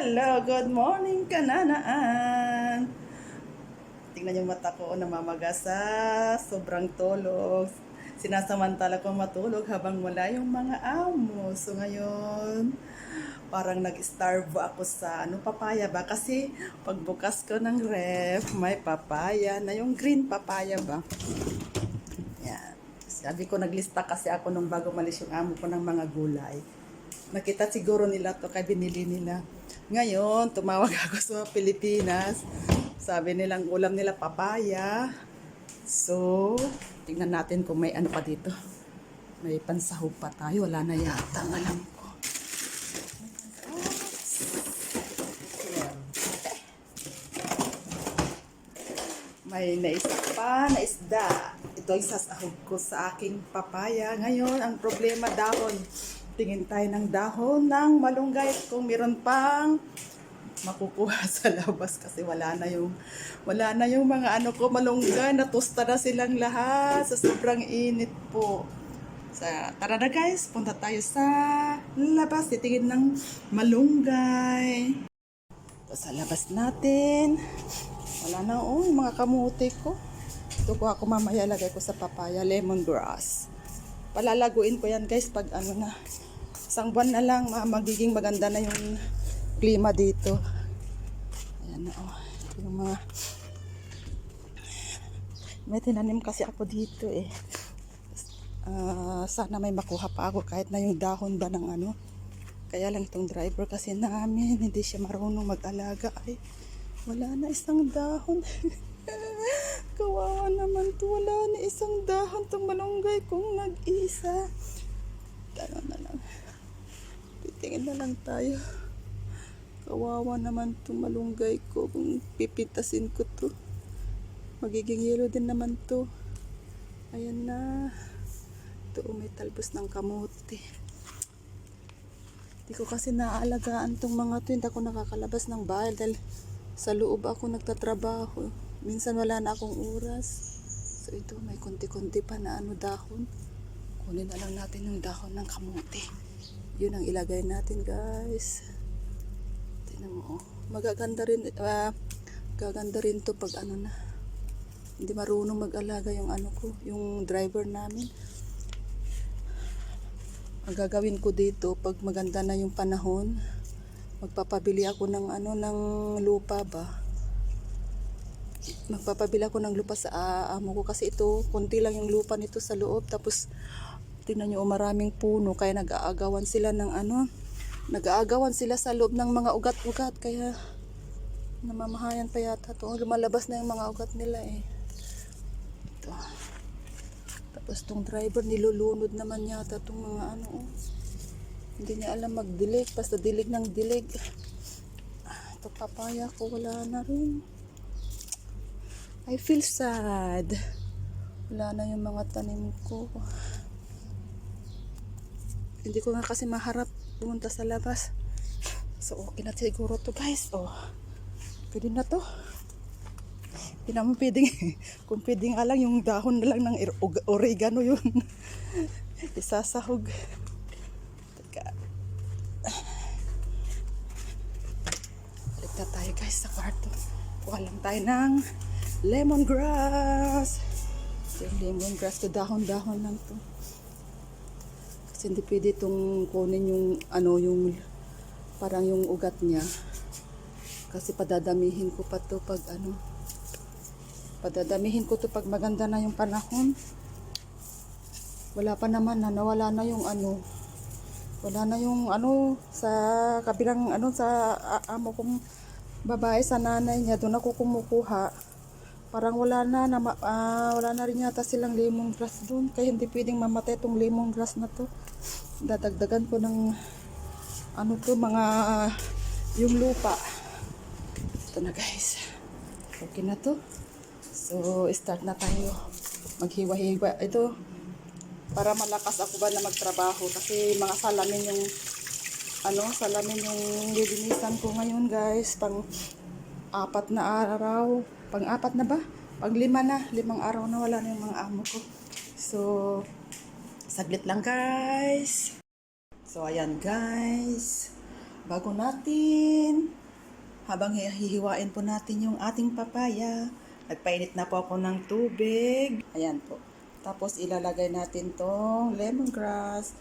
Hello, good morning kananaan. Tingnan yung mata ko namamaga sa sobrang tulog. Sinasamantala ko matulog habang wala yung mga amo. So ngayon, parang nag-starve ako sa ano papaya ba kasi pagbukas ko ng ref, may papaya na yung green papaya ba. Yan. Sabi ko naglista kasi ako nung bago malis yung amo ko ng mga gulay. Nakita siguro nila to kaya binili nila. Ngayon, tumawag ako sa Pilipinas. Sabi nilang ulam nila papaya. So, tingnan natin kung may ano pa dito. May pansahog pa tayo. Wala na yata alam ko. May naisa pa na isda. Ito ay sasahog ko sa aking papaya. Ngayon, ang problema dahon. Tingin tayo ng dahon ng malunggay kung meron pang makukuha sa labas kasi wala na yung wala na yung mga ano ko malunggay natusta na silang lahat sa sobrang init po. Sa tara na guys, punta tayo sa labas titingin ng malunggay. Ito sa labas natin. Wala na oh, yung mga kamote ko. Ito ko ako mamaya lagay ko sa papaya lemongrass. Palalaguin ko yan guys pag ano na. Isang buwan na lang ma- magiging maganda na yung klima dito. Ayan na oh. Ito yung mga may tinanim kasi ako dito eh. Ah, sana may makuha pa ako kahit na yung dahon ba ng ano. Kaya lang itong driver kasi namin, hindi siya marunong mag-alaga. Ay, wala na isang dahon. Kawawa naman to. Wala na isang dahon itong malunggay kung nag-isa. Ano na lang. Titingin na lang tayo. Kawawa naman itong malunggay ko kung pipitasin ko to. Magiging yellow din naman to. Ayan na. Ito oh, may talbos ng kamote. Hindi ko kasi naaalagaan tong mga to. Hindi ako nakakalabas ng bahay dahil sa loob ako nagtatrabaho. Minsan wala na akong oras. So ito may konti-konti pa na ano dahon. Kunin na lang natin yung dahon ng kamote. Yun ang ilagay natin guys. Tingnan mo oh. Magaganda rin, ah, gaganda rin to pag ano na. Hindi marunong mag-alaga yung ano ko, yung driver namin. Ang gagawin ko dito pag maganda na yung panahon, magpapabili ako ng ano ng lupa ba. Magpapabili ako ng lupa sa ah, amo ko kasi ito, konti lang yung lupa nito sa loob tapos tingnan nyo, oh, maraming puno kaya nag-aagawan sila ng ano, nag-aagawan sila sa loob ng mga ugat-ugat kaya namamahayan pa yata to. Lumalabas na yung mga ugat nila eh. Ito. Tapos tong driver nilulunod naman yata tong mga ano oh. Hindi niya alam magdilig. Basta dilig ng dilig. Ito papaya ko wala na rin. I feel sad. Wala na yung mga tanim ko. Hindi ko nga kasi maharap pumunta sa labas. So okay na siguro to guys. Oh. Pwede na to. Hindi naman pwedeng, kung pwedeng nga lang yung dahon na lang ng oregano yun. Isasahog. Teka. Balik na tayo guys sa kwarto. Kuha lang tayo ng lemongrass. Yung lemongrass ko dahon-dahon lang to. Kasi hindi pwede itong kunin yung ano yung parang yung ugat niya. Kasi padadamihin ko pa to pag ano Padadamihin ko to pag maganda na yung panahon. Wala pa naman na nawala na yung ano. Wala na yung ano sa kabilang ano sa amo kong babae sa nanay niya doon ako kumukuha. Parang wala na, na ah, wala na rin yata silang lemongrass doon. Kaya hindi pwedeng mamatay tong lemongrass na to. Dadagdagan ko ng ano to mga yung lupa. Ito na guys. Okay na to. So, start na tayo. Maghiwa-hiwa. Ito, para malakas ako ba na magtrabaho. Kasi mga salamin yung, ano, salamin yung lilinisan ko ngayon, guys. Pang apat na araw. Pang apat na ba? Pang lima na. Limang araw na wala na yung mga amo ko. So, saglit lang, guys. So, ayan, guys. bago natin, habang hi- hihiwain po natin yung ating papaya, nagpainit na po ako ng tubig. Ayan po. Tapos ilalagay natin tong lemongrass.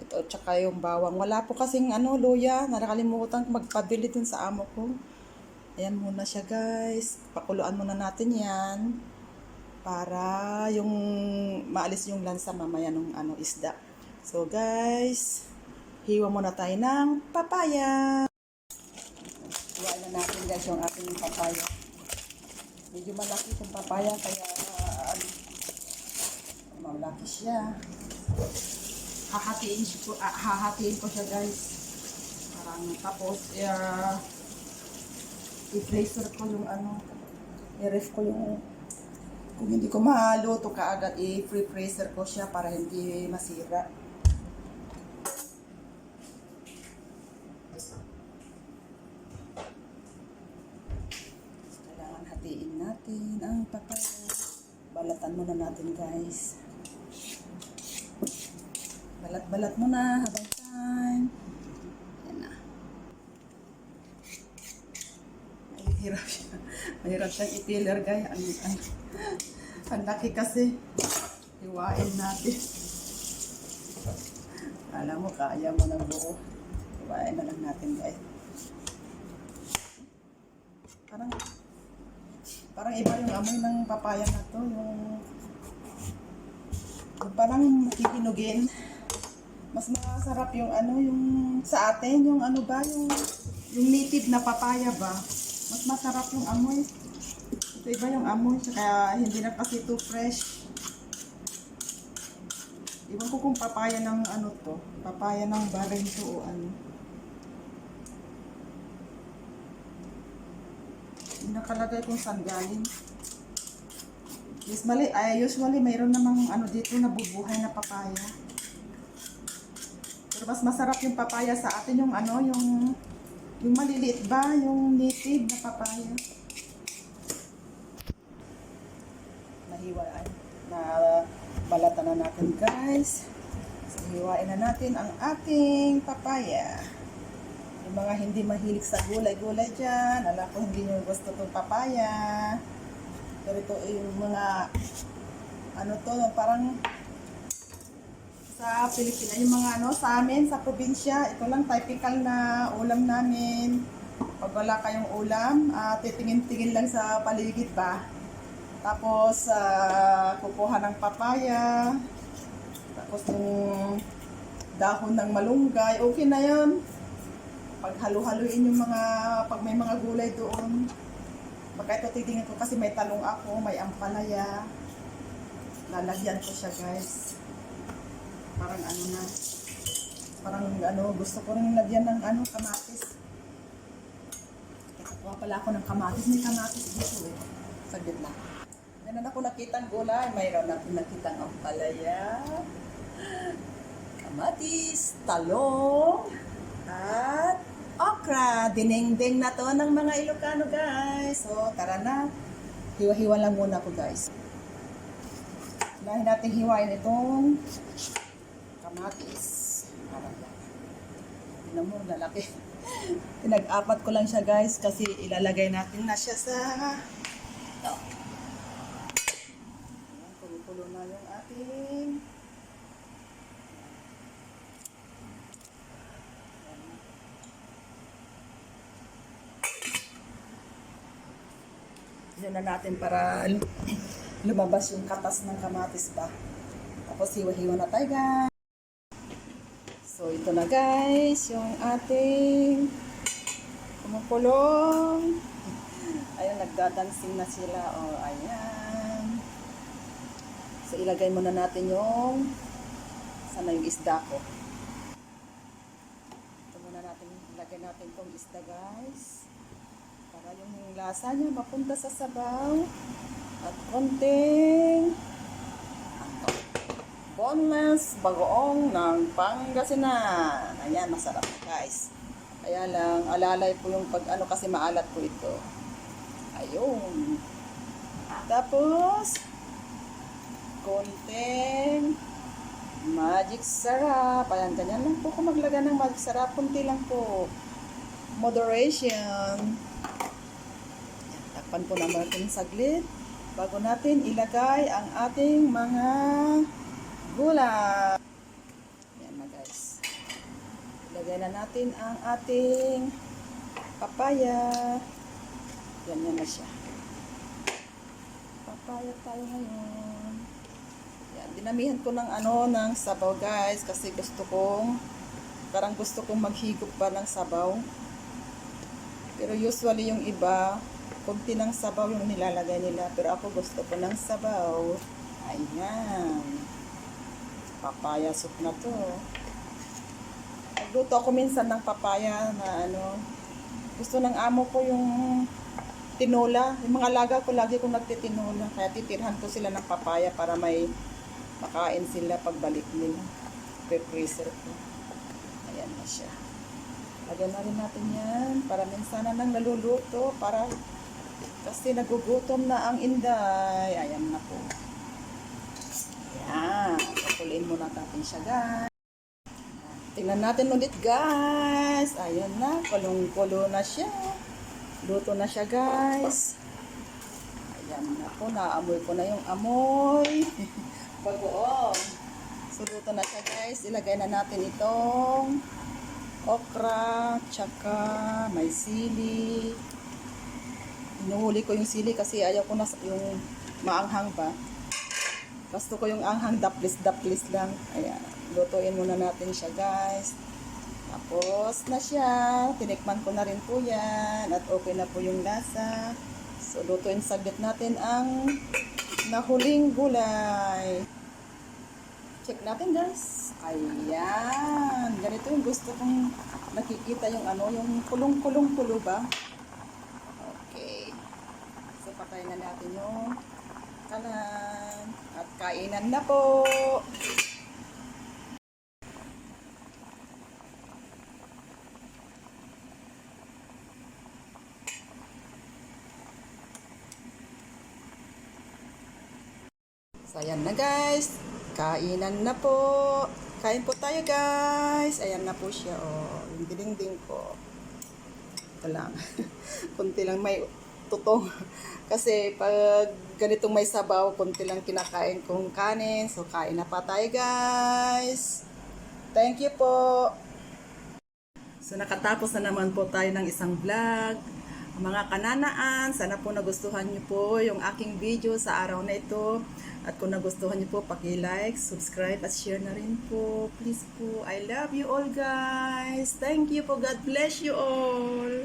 Ito, tsaka yung bawang. Wala po kasing ano, luya. Nakalimutan magpabili dun sa amo ko. Ayan muna siya guys. Pakuluan muna natin yan. Para yung maalis yung lansa mamaya ng ano, isda. So guys, hiwa muna tayo ng papaya. Hiwain na natin guys yung ating papaya. Medyo malaki itong papaya kaya ano, malaki siya. Hahatiin ko, ah, hahatiin ko siya guys. Parang tapos uh, i-freezer ko yung ano, i-ref ko yung kung hindi ko maluto kaagad, i-free freezer ko siya para hindi masira. Kailangan hatiin natin ang papaya. Balatan muna natin guys. Balat-balat muna habang time. Yan na. Mahirap siya. Mahirap siyang i-pillar guys. Ang, ang, ang laki kasi. Hiwain natin. Alam mo, kaya mo ng buo. Hiwain na lang natin guys. Parang parang iba yung amoy ng papaya na to. Yung, yung parang kikinugin. Mas masarap yung ano, yung sa atin, yung ano ba, yung, yung native na papaya ba. Mas masarap yung amoy. Ito iba yung amoy, kaya hindi na kasi too fresh. Iwan ko kung papaya ng ano to, papaya ng bareng to o ano. Nakalagay kung saan galing. Usually, ay, usually mayroon namang ano dito na bubuhay na papaya. Pero mas masarap yung papaya sa atin yung ano, yung yung maliliit ba, yung native na papaya. Nahiwaan. Na balatan na natin guys. So, hiwain na natin ang ating papaya. Yung mga hindi mahilig sa gulay-gulay dyan, alam ko hindi nyo gusto itong papaya. Pero ito yung mga, ano to, parang sa Pilipinas, yung mga ano, sa amin, sa probinsya, ito lang typical na ulam namin. Pag wala kayong ulam, ah, titingin-tingin lang sa paligid ba. Tapos, ah, kukuha ng papaya. Tapos yung dahon ng malunggay, okay na yun. Pag halu-haluin yung mga, pag may mga gulay doon. Baka ito titingin ko kasi may talong ako, may ampalaya. Lalagyan ko siya guys parang ano na, parang ano, gusto ko rin lagyan ng ano, kamatis. Nakakuha pala ako ng kamatis. May kamatis dito eh. Saglit lang. Meron ako nakitang gulay. Mayroon ako nakitang ampalaya. Kamatis, talong, at okra. Dinengdeng na to ng mga Ilocano guys. So, tara na. Hiwa-hiwa lang muna ko guys. Dahil natin hiwain itong kamatis. Parang mo, lalaki. Pinag-apat ko lang siya guys kasi ilalagay natin na siya sa ito. Ayan, kulo-kulo na yung ating Yun na natin para lumabas yung katas ng kamatis ba. Tapos hiwa-hiwa na tayo guys. So ito na guys, yung ating kumukulong. Ayun, nagdadancing na sila. O, oh, ayan. So ilagay muna natin yung sana yung isda ko. Ito muna natin, ilagay natin tong isda guys. Para yung lasa niya mapunta sa sabaw. At konting boneless bagoong ng Pangasinan. Ayan, masarap guys. Kaya lang, alalay po yung pag ano kasi maalat po ito. Ayun. Tapos, konting magic sarap. Ayan, ganyan lang po kung maglagay ng magic sarap. Kunti lang po. moderation. Takpan ko naman natin saglit bago natin ilagay ang ating mga gulay. Yan na guys. Ilagay na natin ang ating papaya. Ganyan na siya. Papaya tayo ngayon. Yan, dinamihan ko ng ano, ng sabaw guys kasi gusto kong parang gusto kong maghigop pa ng sabaw. Pero usually yung iba, konti ng sabaw yung nilalagay nila. Pero ako gusto ko ng sabaw. Ayan. Papaya soup na to. Nagluto ako minsan ng papaya na ano. Gusto ng amo ko yung tinola. Yung mga laga ko, lagi kong nagtitinola. Kaya titirhan ko sila ng papaya para may makain sila pagbalik nila. Pre-freezer ko. Ayan na siya. Lagyan na rin natin yan para minsan nang naluluto para kasi nagugutom na ang inday. Ayan na po. Ayan. Pakuliin muna natin siya guys. Tingnan natin ulit guys. Ayan na. Kulong-kulo na siya. Luto na siya guys. Ayan na po. Naamoy ko na yung amoy. Bagoong. So luto na siya guys. Ilagay na natin itong okra, tsaka may sili. Inuhuli ko yung sili kasi ayaw ko na yung maanghang ba. Gusto ko yung anghang daplis-daplis lang. Ayan. Lutuin muna natin siya guys. Tapos na siya. Tinikman ko na rin po yan. At okay na po yung lasa. So lutuin saglit natin ang nahuling gulay. Check natin guys. Ayan. Ganito yung gusto kong nakikita yung ano, yung kulong-kulong-kulo ba? Patayin na natin yung kalan. At kainan na po. So, ayan na guys. Kainan na po. Kain po tayo guys. Ayan na po siya. Oh, yung dinding ko. Ito lang. Kunti lang may tutong. Kasi pag ganitong may sabaw, kunti lang kinakain kong kanin. So, kain na pa tayo guys. Thank you po. So nakatapos na naman po tayo ng isang vlog. Mga kananaan, sana po nagustuhan niyo po yung aking video sa araw na ito. At kung nagustuhan niyo po, paki-like, subscribe at share na rin po. Please po, I love you all guys. Thank you po. God bless you all.